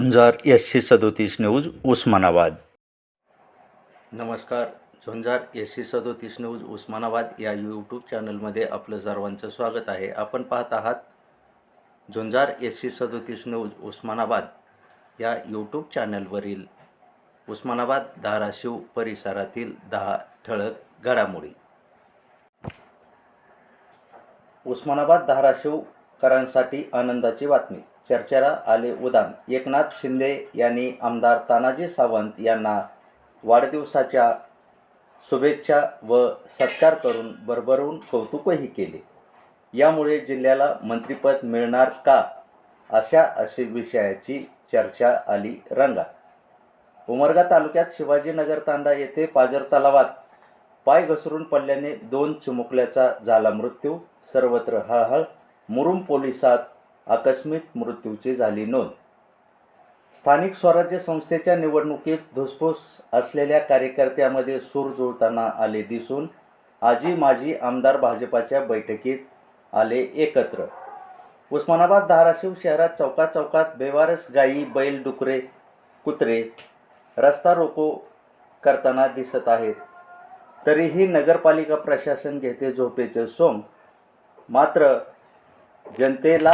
झुंजार एसशे सदोतीस न्यूज उस्मानाबाद. नमस्कार Jhunjar S C सदोतीस न्यूज उस्मानाबाद या यूट्यूब चॅनलमध्ये आपलं सर्वांचं स्वागत आहे. आपण पाहत आहात झुंजार एस सी सदोतीस न्यूज उस्मानाबाद या यूट्यूब चॅनलवरील उस्मानाबाद धाराशिव परिसरातील दहा ठळक घडामोडी. उस्मानाबाद धाराशिवकरांसाठी आनंदाची बातमी. चर्चेला आले उदान. एकनाथ शिंदे यांनी आमदार तानाजी सावंत यांना वाढदिवसाच्या शुभेच्छा व सत्कार करून भरभरून कौतुकही केले. यामुळे जिल्ह्याला मंत्रिपद मिळणार का? अशा अशी विषयाची चर्चा आली रंगात उमरगा तालुक्यात शिवाजीनगर तांडा येथे पाजर तलावात पाय घसरून पडल्याने दोन चिमुकल्याचा झाला मृत्यू. सर्वत्र हळहळ. मुरुम पोलिसात आकस्मिक मृत्यूची झाली नोंद. स्थानिक स्वराज्य संस्थेच्या निवडणुकीत धुसफूस असलेल्या कार्यकर्त्यामध्ये सूर जुळताना आले दिसून आजी माजी आमदार भाजपाच्या बैठकीत आले एकत्र. उस्मानाबाद धाराशिव शहरात चौकात चौकात बेवारस गायी बैल डुकरे कुत्रे रस्ता रोको करताना दिसत आहेत. तरीही नगरपालिका प्रशासन घेते झोपेचे सोंग. मात्र जनतेला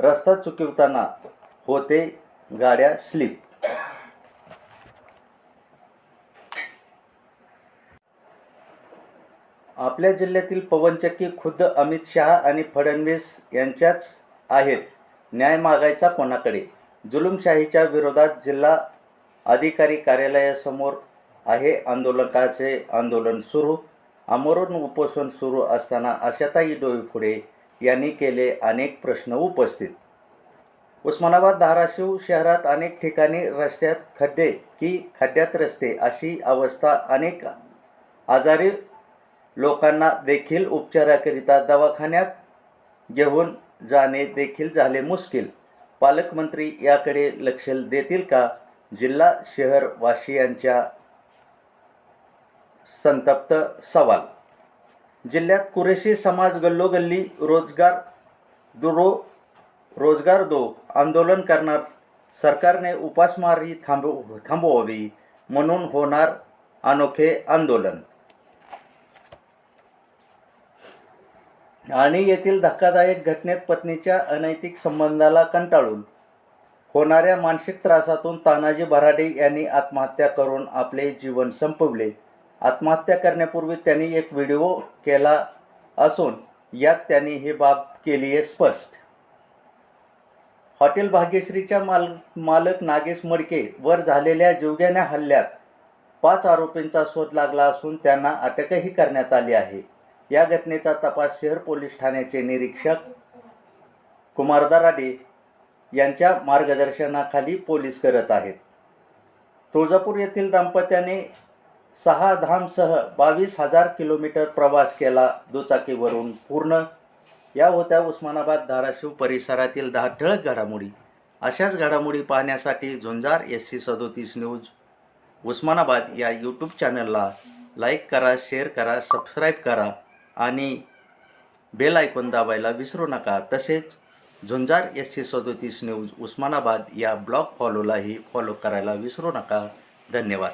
रस्ता चुकवताना होते गाड्या स्लिप. आपल्या जिल्ह्यातील पवनचक्की खुद्द अमित शहा आणि फडणवीस यांच्याच आहेत न्याय मागायचा कोणाकडे? जुलुमशाहीच्या विरोधात जिल्हा अधिकारी कार्यालयासमोर आहे आंदोलकाचे आंदोलन सुरू. आमरण उपोषण सुरू असताना आशाताई पुढे यांनी केले अनेक प्रश्न उपस्थित. उस्मानाबाद धाराशिव शहरात अनेक ठिकाणी रस्त्यात खड्डे की खड्ड्यात रस्ते अशी अवस्था अनेक आजारी लोकांना देखील उपचाराकरिता दवाखान्यात घेऊन जाणे देखील झाले मुश्किल. पालकमंत्री याकडे लक्ष देतील का? जिल्हा शहरवासियांच्या संतप्त सवाल. जिल्ह्यात कुरेशी समाज गल्लोगल्ली रोजगार दुरो रोजगार दो आंदोलन करणार सरकारने उपासमारी थांबव थांबवावी म्हणून होणार अनोखे आंदोलन. आणि येथील धक्कादायक घटनेत पत्नीच्या अनैतिक संबंधाला कंटाळून होणाऱ्या मानसिक त्रासातून तानाजी भराडे यांनी आत्महत्या करून आपले जीवन संपवले. आत्महत्या करण्यापूर्वी त्यांनी एक व्हिडिओ केला असून यात त्यांनी ही बाब केली आहे स्पष्ट. हॉटेल भाग्यश्रीच्या माल मालक नागेश मडके वर झालेल्या जीवघेण्या हल्ल्यात पाच आरोपींचा शोध लागला असून त्यांना अटकही करण्यात आली आहे. या घटनेचा तपास शहर पोलीस ठाण्याचे निरीक्षक कुमार दराडे यांच्या मार्गदर्शनाखाली पोलीस करत आहेत. तुळजापूर येथील दाम्पत्याने सहा धामसह बावीस हजार किलोमीटर प्रवास केला दुचाकीवरून पूर्ण. या होत्या उस्मानाबाद धाराशिव परिसरातील दहा ठळक घडामोडी. अशाच घडामोडी पाहण्यासाठी झुंजार एस सी सदोतीस न्यूज. उस्मानाबाद या यूट्यूब चॅनलला लाईक करा शेअर करा सबस्क्राईब करा आणि बेल ऐकून दाबायला विसरू नका. तसेच झुंजार एस सी सदोतीस न्यूज उस्मानाबाद या ब्लॉग फॉलोलाही फॉलो करायला विसरू नका. धन्यवाद.